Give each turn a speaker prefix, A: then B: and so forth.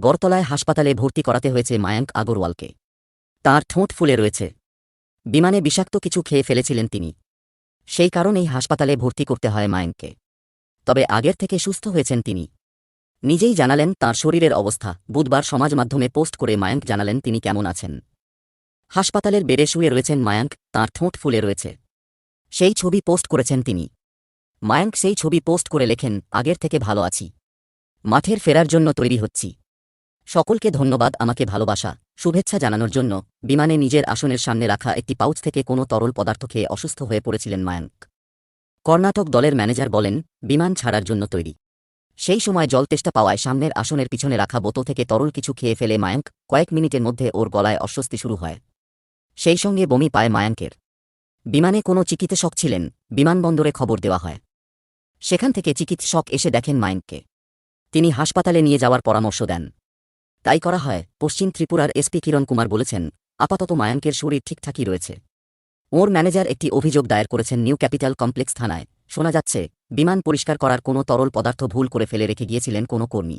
A: গড়তলায় হাসপাতালে ভর্তি করাতে হয়েছে মায়াঙ্ক আগরওয়ালকে। তার ঠোঁট ফুলে রয়েছে। বিমানে বিষাক্ত কিছু খেয়ে ফেলেছিলেন তিনি। সেই কারণেই হাসপাতালে ভর্তি করতে হয় মায়াঙ্ককে। তবে আগের থেকে সুস্থ হয়েছেন তিনি। নিজেই জানালেন তার শরীরের অবস্থা। বুধবার সমাজ মাধ্যমে পোস্ট করে মায়াঙ্ক জানালেন তিনি কেমন আছেন। হাসপাতালের বেডে শুয়ে রয়েছেন মায়াঙ্ক। তার ঠোঁট ফুলে রয়েছে। সেই ছবি পোস্ট করেছেন তিনি। মায়াঙ্ক সেই ছবি পোস্ট করে লেখেন, আগের থেকে ভালো আছি। মাঠের ফেরার জন্য তৈরি হচ্ছি। সকলকে ধন্যবাদ আমাকে ভালোবাসা, শুভেচ্ছা জানানোর জন্য। বিমানে নিজের আসনের সামনে রাখা একটি পাউচ থেকে কোনো তরল পদার্থ খেয়ে অসুস্থ হয়ে পড়েছিলেন মায়াঙ্ক। কর্ণাটক দলের ম্যানেজার বলেন, বিমান ছাড়ার জন্য তৈরি। সেই সময় জল তেষ্টা পাওয়ায় সামনের আসনের পিছনে রাখা বোতল থেকে তরল কিছু খেয়ে ফেলে মায়াঙ্ক কয়েক মিনিটের মধ্যে ওর গলায় অস্বস্তি শুরু হয়। সেই সঙ্গে বমি পায় মায়াঙ্কের। বিমানে কোনো চিকিৎসক ছিলেন, বিমানবন্দরে খবর দেওয়া হয়। সেখান থেকে চিকিৎসক এসে দেখেন মায়াঙ্ককে। তিনি হাসপাতালে নিয়ে যাওয়ার পরামর্শ দেন। তাই করা হয়, পশ্চিম ত্রিপুরার এসপি কিরণ কুমার বলেছেন, আপাতত মায়াঙ্কের শরীর ঠিকঠাকই রয়েছে। ওর ম্যানেজার একটি অভিযোগ দায়ের করেছেন নিউ ক্যাপিটাল কমপ্লেক্স থানায়। শোনা যাচ্ছে, বিমান পরিষ্কার করার কোনো তরল পদার্থ ভুল করে ফেলে রেখে গিয়েছিলেন কোনো কর্মী।